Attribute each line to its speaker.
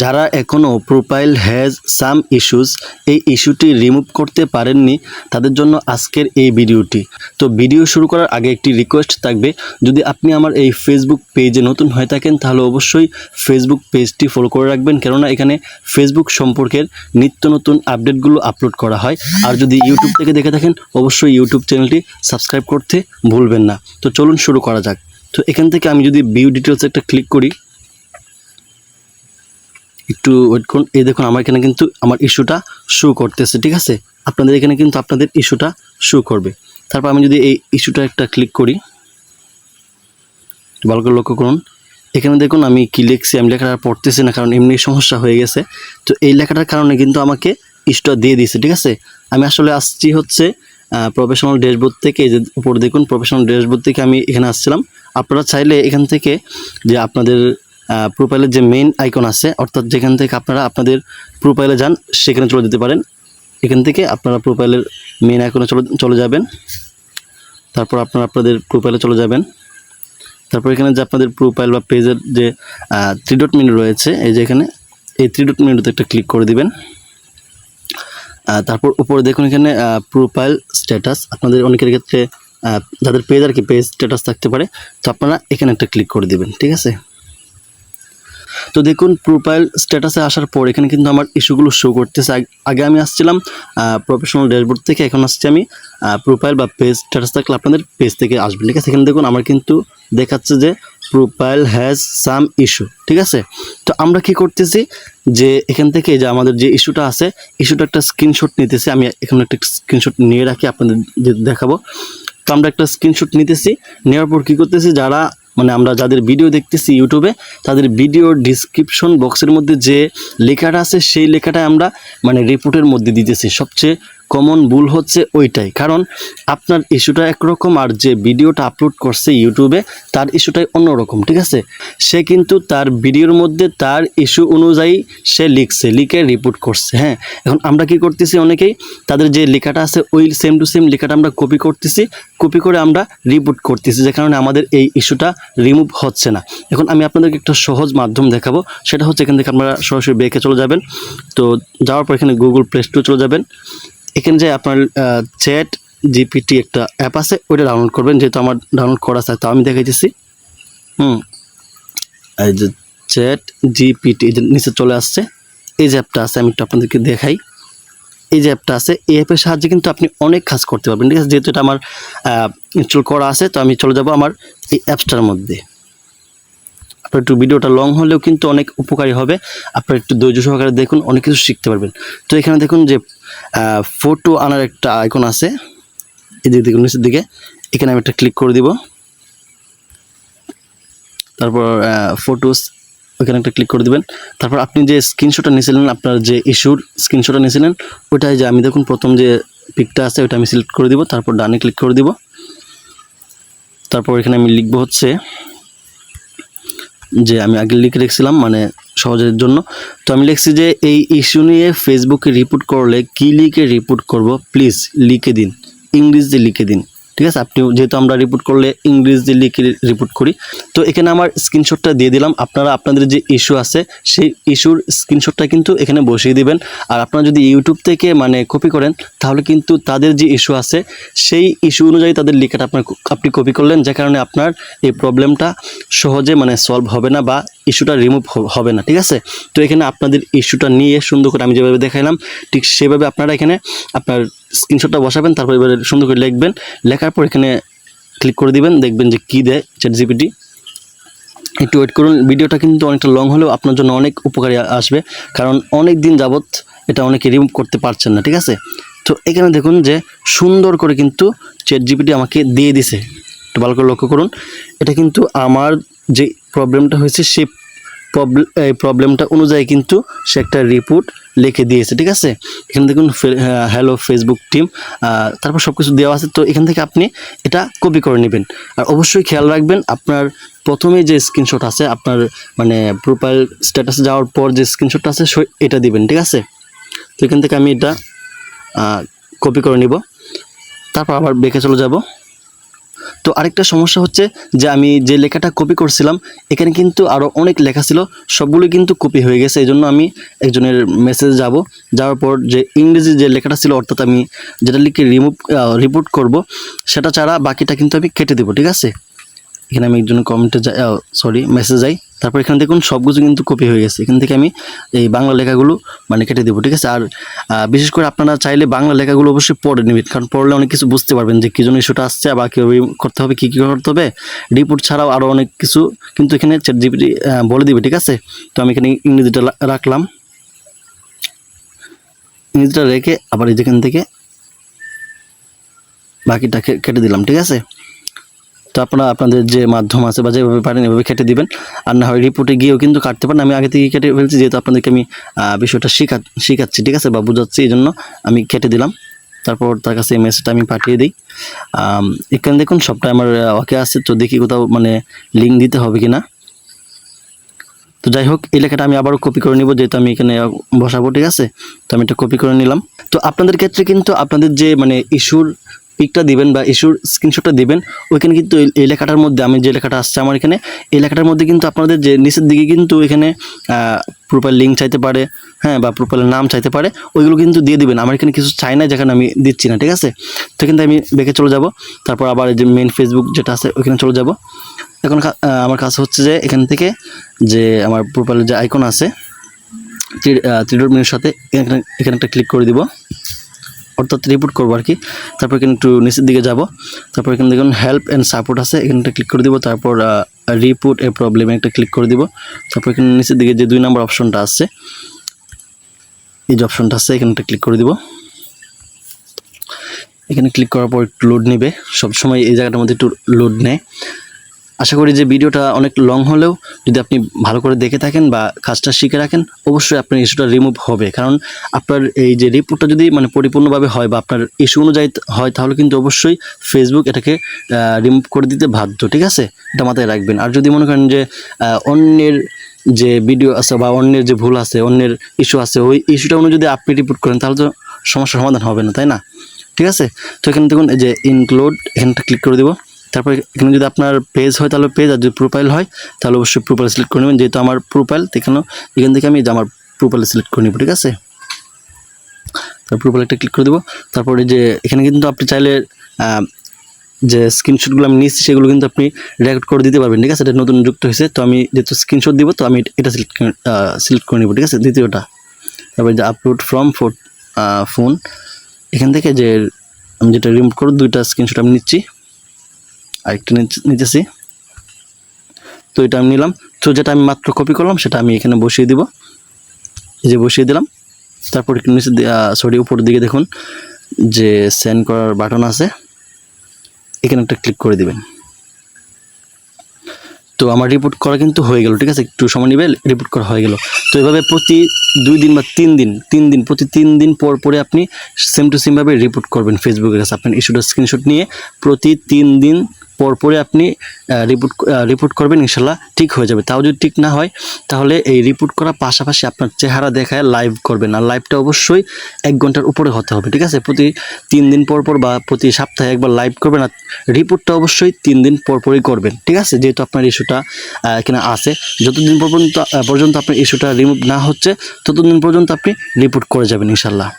Speaker 1: যারা এখনও profile has some issues এই ইস্যুটি রিমুভ করতে পারেননি, তাদের জন্য আজকের এই ভিডিওটি তো ভিডিও শুরু করার আগে একটি রিকোয়েস্ট থাকবে, যদি আপনি আমার এই ফেসবুক পেজে নতুন হয়ে থাকেন, তাহলে অবশ্যই ফেসবুক পেজটি ফলো করে রাখবেন, কেননা এখানে ফেসবুক সম্পর্কের নিত্য নতুন আপডেটগুলো আপলোড করা হয়। আর যদি ইউটিউব থেকে দেখে থাকেন, অবশ্যই ইউটিউব চ্যানেলটি সাবস্ক্রাইব করতে ভুলবেন না। তো চলুন শুরু করা যাক। তো এখান থেকে আমি যদি ভিউ ডিটেলস একটা ক্লিক করি একটু ওয়েট করুন। এই দেখুন, আমার এখানে কিন্তু আমার ইস্যুটা শো করতেছে, ঠিক আছে? আপনাদের এখানে কিন্তু আপনাদের ইস্যুটা শো করবে। তারপর আমি যদি এই ইস্যুটা একটা ক্লিক করি ভালো করে লক্ষ্য করুন। এখানে দেখুন, আমি কি লিখছি, আমি লেখাটা পড়তেছি না, কারণ এমনি সমস্যা হয়ে গেছে। তো এই লেখাটার কারণে কিন্তু আমাকে ইস্যুটা দিয়ে দিয়েছে, ঠিক আছে? আমি আসলে আসছি হচ্ছে প্রফেশনাল ড্যাশবোর্ড থেকে যে উপর দেখুন প্রফেশনাল ড্যাশবোর্ড থেকে আমি এখানে আসছিলাম। আপনারা চাইলে এখান থেকে যে আপনাদের প্রোফাইলের যে মেইন আইকন আছে, অর্থাৎ যেখান থেকে আপনারা আপনাদের প্রোফাইলে যান, সেখানে চলে যেতে পারেন। এখান থেকে আপনারা প্রোফাইলের মেইন আইকনে চলে চলে যাবেন। তারপর আপনারা আপনাদের প্রোফাইলে চলে যাবেন। তারপর এখানে যে আপনাদের প্রোফাইল বা পেজের যে থ্রি ডট মেনু রয়েছে, এই যে এখানে, এই থ্রি ডট মেনুতে একটা ক্লিক করে দিবেন। তারপর উপরে দেখুন এখানে প্রোফাইল স্ট্যাটাস আপনাদের অনেকের ক্ষেত্রে যাদের পেজ আর কি পেজ স্ট্যাটাস থাকতে পারে, তো আপনারা এখানে একটা ক্লিক করে দিবেন, ঠিক আছে? তো দেখুন প্রোফাইল স্ট্যাটাসে আসার পর এখানে কিন্তু আমার ইস্যুগুলো শো করতেছে। আগে আমি আসছিলাম প্রফেশনাল ড্যাশবোর্ড থেকে, এখন আসছি আমি প্রোফাইল বা পেজ স্ট্যাটাস থাকলে আপনাদের পেজ থেকে আসবেন। ঠিক আছে? এখানে দেখুন, আমার কিন্তু দেখাচ্ছে যে প্রোফাইল হ্যাজ সাম ইস্যু ঠিক আছে? তো আমরা কি করতেছি যে এখান থেকে যে আমাদের যে ইস্যুটা আছে ইস্যুটা একটা স্ক্রিনশট নিতেছি। আমি এখানে একটা স্ক্রিনশট নিয়ে রাখি, আপনাদের দেখাবো। তো আমরা একটা স্ক্রিনশট নিতেছি। নেওয়ার পর কী করতেছি, যারা মানে আমরা যাদের ভিডিও দেখতেছি ইউটিউবে তাদের ভিডিও ডিসক্রিপশন বক্সের মধ্যে যে লেখাটা আছে, সেই লেখাটা আমরা মানে রিপোর্টের মধ্যে দিতেছি। সবচেয়ে কমন ভুল হচ্ছে ওইটাই। কারণ আপনার ইস্যুটা একরকম আর যে ভিডিওটা আপলোড করছে ইউটিউবে তার ইস্যুটাই অন্যরকম, ঠিক আছে? সে কিন্তু তার ভিডিওর মধ্যে তার ইস্যু অনুযায়ী সে লিখছে, লিখে রিপোর্ট করছে হ্যাঁ? এখন আমরা কি করতেছি অনেকেই? তাদের যে লেখাটা আছে, ওই সেম টু সেম লেখাটা আমরা কপি করতেছি কপি করে আমরা রিপোর্ট করতেছি, যে কারণে আমাদের এই ইস্যুটা রিমুভ হচ্ছে না। এখন আমি আপনাদেরকে একটা সহজ মাধ্যম দেখাবো, সেটা হচ্ছে এখান থেকে আপনারা সরাসরি বেঁকে চলে যাবেন। তো যাওয়ার পর এখানে গুগল প্লে স্টোর চলে যাবেন। এখানে যে আপনার চ্যাট জিপিটি একটা অ্যাপ আছে, ওইটা ডাউনলোড করবেন, যেহেতু আমার ডাউনলোড করা আছে, তো আমি দেখাইতেছি। হুম। এই যে চ্যাট জিপিটি নিচে চলে আসছে, এই যে অ্যাপটা আছে, আমি একটু আপনাদেরকে দেখাই। এই যে অ্যাপটা আছে, এই অ্যাপের সাহায্যে কিন্তু আপনি অনেক কাজ করতে পারবেন, ঠিক আছে? যেহেতু এটা আমার ইনস্টল করা আছে, তো আমি চলে যাব আমার এই অ্যাপসটার মধ্যে। আপনার একটু ভিডিওটা লং হলেও কিন্তু অনেক উপকারী হবে। আপনার একটু ধৈর্য সহকারে দেখুন, অনেক কিছু শিখতে পারবেন। তো এখানে দেখুন যে ফটো আনার একটা আইকন আছে। এদিকে দেখুন নিচের দিকে। এখানে আমি একটা ক্লিক করে দিব। তারপর ফটোস ওখানে একটা ক্লিক করে দিবেন। তারপর আপনি যে স্ক্রিনশটটা নিয়েছিলেন, আপনার যে ইস্যুর স্ক্রিনশটটা নিয়েছিলেন ওটাই যে আমি দেখুন প্রথম যে পিকটা আছে ওটা আমি সিলেক্ট করে দিব। তারপর ডানে ক্লিক করে দিব। তারপর এখানে আমি লিখব হচ্ছে যে আমি আগে লিখে রেখেছিলাম মানে সহজের জন্য। তো আমি লিখছি যে, এই ইস্যু নিয়ে ফেসবুকে রিপোর্ট করলে কী লিখে রিপোর্ট করব? প্লিজ লিখে দিন। ইংরেজিতে লিখে দিন। ঠিক আছে? আপনি যেহেতু আমরা রিপোর্ট করলে ইংরেজিতে লিখে রিপোর্ট করি, তো এখানে আমার স্ক্রিনশটটা দিয়ে দিলাম। আপনারা, আপনাদের যে ইস্যু আছে, সেই ইস্যুর স্ক্রিনশটটা কিন্তু এখানে বসিয়ে দিবেন। আর আপনারা যদি ইউটিউব থেকে মানে কপি করেন, তাহলে কিন্তু তাদের যে ইস্যু আছে, সেই ইস্যু অনুযায়ী তাদের লেখাটা আপনার আপনি কপি করলেন যে কারণে আপনার এই প্রবলেমটা সহজে মানে সলভ হবে না বা ইস্যুটা রিমুভ হবে না, ঠিক আছে? তো এখানে আপনাদের ইস্যুটা নিয়ে সুন্দর করে আমি যেভাবে দেখাইলাম, ঠিক সেভাবে আপনারা এখানে আপনার স্ক্রিনশটটা বসাবেন, তারপর এবারে সুন্দর করে লিখবেন। লেখার পর এখানে ক্লিক করে দিবেন, দেখবেন যে কী দেয় চ্যাট জিপিটি একটু ওয়েট করুন, ভিডিওটা কিন্তু অনেকটা লং হলেও আপনার জন্য অনেক উপকারী আসবে। কারণ অনেক দিন যাবৎ এটা অনেকে রিমুভ করতে পারছেন না, ঠিক আছে? তো এখানে দেখুন যে সুন্দর করে কিন্তু চ্যাট জিপিটি আমাকে দিয়ে দিছে। একটু ভালো করে লক্ষ্য করুন। এটা কিন্তু আমার যে প্রবলেমটা হয়েছে সেই এই প্রবলেমটা অনুযায়ী কিন্তু সে একটা রিপোর্ট লিখে দিয়েছে, ঠিক আছে? এখানে দেখুন হ্যালো ফেসবুক টিম তারপর সব কিছু দেওয়া আছে। তো এখান থেকে আপনি এটা কপি করে নেবেন। আর অবশ্যই খেয়াল রাখবেন, আপনার প্রথমে যে স্ক্রিনশট আছে, আপনার মানে প্রোফাইল স্ট্যাটাসে যাওয়ার পর যে স্ক্রিনশটটা আছে এটা দিবেন, ঠিক আছে? তো এখান থেকে আমি এটা কপি করে নিব। তারপর আবার বেঁকে চলে যাব। তো আরেকটা সমস্যা হচ্ছে যে আমি যে লেখাটা কপি করছিলাম, এখানে কিন্তু আরও অনেক লেখা ছিল সবগুলো কিন্তু কপি হয়ে গেছে এই জন্য আমি একজনের মেসেজ যাব। যাওয়ার পর যে ইংরেজি যে লেখাটা ছিল, অর্থাৎ আমি যেটা লিখে রিমুভ রিপোর্ট করব, সেটা ছাড়া বাকিটা কিন্তু আমি কেটে দেবো, ঠিক আছে? এখানে আমি একজন কমেন্টে যাই সরি মেসেজ যাই। তারপর এখানে দেখুন সব কিছু কিন্তু কপি হয়ে গেছে। এখান থেকে আমি এই বাংলা লেখাগুলো মানে কেটে দেবো, ঠিক আছে? আর বিশেষ করে আপনারা চাইলে বাংলা লেখাগুলো অবশ্যই পড়ে নেবেন। কারণ পড়লে অনেক কিছু বুঝতে পারবেন যে কী জন্য ইস্যুটা আসছে বা কীভাবে করতে হবে, কী কী করতে হবে। রিপোর্ট ছাড়াও আরও অনেক কিছু কিন্তু এখানে চ্যাট জিপিটি বলে দিবে, ঠিক আছে? তো আমি এখানে ইংরেজিটা রাখলাম। ইংরেজিটা রেখে আবার যেখান থেকে বাকিটা কেটে দিলাম, ঠিক আছে? তো আপনারা আপনাদের যে মাধ্যম আছে বা যেভাবে পারেন এভাবে কেটে দিবেন। আর না হয় রিপোর্টে গিয়েও কিন্তু কাটতে পারেন। আমি আগে থেকে কেটে ফেলছি, যেহেতু আপনাদেরকে আমি বিষয়টা শিখা, শিখাচ্ছি, ঠিক আছে? বা বোঝাচ্ছি এই জন্য আমি কেটে দিলাম। তারপর তার কাছে এই মেসেজটা আমি পাঠিয়ে দিই। এখানে দেখুন, সবটা আমার ওকে আছে। তো দেখি কোথাও মানে লিঙ্ক দিতে হবে কি না তো যাই হোক, এই লেখাটা আমি আবারও কপি করে নিব, যেহেতু আমি এখানে বসাবো, ঠিক আছে? তো আমি এটা কপি করে নিলাম। তো আপনাদের ক্ষেত্রে কিন্তু আপনাদের যে মানে ইস্যুর পিকটা দিবেন বা ইস্যুর স্ক্রিনশটটা দিবেন, ওইখানে কিন্তু এই- লেখাটার মধ্যে আমি যে লেখাটা আসছে আমার এখানে, এই লেখাটার মধ্যে কিন্তু আপনাদের যে নিচের দিকে কিন্তু এখানে প্রোফাইল লিঙ্ক চাইতে পারে হ্যাঁ বা প্রোফাইলের নাম চাইতে পারে, ওইগুলো কিন্তু দিয়ে দিবেন। আমার এখানে কিছু চাই না, যেখানে আমি দিচ্ছি না, ঠিক আছে? তো কিন্তু আমি বেঁকে চলে যাব, তারপর আবার যে মেন ফেসবুক যেটা আছে, ওইখানে চলে যাব। এখন আমার কাছে হচ্ছে যে এখান থেকে যে আমার প্রোফাইলের যে আইকন আছে থ্রি ডট মেনুর সাথে এখানে এখানে একটা ক্লিক করে দিব। অর্থাৎ রিপোর্ট করব আর কি। তারপর এখানে একটু নিচের দিকে যাব। তারপর এখানে দেখুন হেল্প অ্যান্ড সাপোর্ট আছে। এখানে একটা ক্লিক করে দিব। তারপর রিপোর্ট এ প্রবলেমে একটা ক্লিক করে দিব। তারপর এখানে নিচের দিকে যে দুই নম্বর অপশনটা আছে, এই যে অপশনটা আছে, এখানে একটা ক্লিক করে দিব। এখানে ক্লিক করার পর একটু লোড নেবে। সবসময় এই জায়গাটার মধ্যে একটু লোড নেয়। আশা করি যে ভিডিওটা অনেক লং হলেও যদি আপনি ভালো করে দেখে থাকেন বা কাজটা শিখে রাখেন, অবশ্যই আপনার ইস্যুটা রিমুভ হবে। কারণ আপনার এই যে রিপোর্টটা যদি মানে পরিপূর্ণভাবে হয় বা আপনার ইস্যু অনুযায়ী হয়, তাহলে কিন্তু অবশ্যই ফেসবুক এটাকে রিমুভ করে দিতে বাধ্য, ঠিক আছে? এটা মাথায় রাখবেন। আর যদি মনে করেন যে অন্যের যে ভিডিও আছে বা অন্যের যে ভুল আছে, অন্যের ইস্যু আছে, ওই ইস্যুটা অনুযায়ী যদি আপনি রিপোর্ট করেন, তাহলে তো সমস্যার সমাধান হবে না, তাই না? ঠিক আছে? তো এখানে দেখুন, এই যে ইনক্লুড এখানটা ক্লিক করে দিব। তারপর এখানে যদি আপনার পেজ হয়, তাহলে পেজ আর যদি প্রোফাইল হয়, তাহলে অবশ্যই প্রোফাইল সিলেক্ট করে নেবেন। যেহেতু আমার প্রোফাইল এখানে এখান থেকে আমি আমার প্রোফাইল সিলেক্ট করে নেব, ঠিক আছে? তারপর প্রোফাইল একটা ক্লিক করে দেবো। তারপরে যে এখানে কিন্তু আপনি চাইলে যে স্ক্রিনশটগুলো আমি নিচ্ছি সেগুলো কিন্তু আপনি রেকর্ড করে দিতে পারবেন, ঠিক আছে? এটা নতুন যুক্ত হয়েছে, তো আমি যেহেতু স্ক্রিনশট দিব, তো আমি এটা সিলেক্ট সিলেক্ট করে নেব, ঠিক আছে? দ্বিতীয়টা। তারপরে যে আপলোড ফ্রম ফোন এখান থেকে যে আমি যেটা রিমুভ করব, দুইটা স্ক্রিনশট আমি নিচ্ছি। আরেকটা নিতেছি। তো এটা আমি নিলাম। তো যেটা আমি মাত্র কপি করলাম, সেটা আমি এখানে বসিয়ে দিব। এই যে বসিয়ে দিলাম। তারপর একটু নিচে সরি উপরের দিকে দেখুন যে সেন্ড করার বাটন আছে। এখানে একটা ক্লিক করে দিবেন। তো আমার রিপোর্ট করা কিন্তু হয়ে গেল, ঠিক আছে? একটু সময় নেবে রিপোর্ট করা হয়ে গেল। তো এভাবে প্রতি দুই দিন বা তিন দিন তিন দিন, প্রতি তিন দিন পর পরে আপনি সেম টু সেমভাবে রিপোর্ট করবেন ফেসবুকের কাছে। আপনার ইস্যুটা স্ক্রিনশট নিয়ে প্রতি তিন দিন পর পরে আপনি রিপোর্ট রিপোর্ট করবেন, ইনশাল্লাহ ঠিক হয়ে যাবে। তাও যদি ঠিক না হয়, তাহলে এই রিপোর্ট করার পাশাপাশি আপনার চেহারা দেখায় লাইভ করবেন। আর লাইভটা অবশ্যই এক ঘণ্টার উপরে হতে হবে, ঠিক আছে? প্রতি তিন দিন পর পর বা প্রতি সপ্তাহে একবার লাইভ করবেন আর রিপোর্টটা অবশ্যই তিন দিন পর পরই করবেন, ঠিক আছে? যেহেতু আপনার ইস্যুটা এখানে আছে। যতদিন পর্যন্ত পর্যন্ত আপনার ইস্যুটা রিমুভ না হচ্ছে, ততদিন পর্যন্ত আপনি রিপোর্ট করে যাবেন, ইনশাল্লাহ।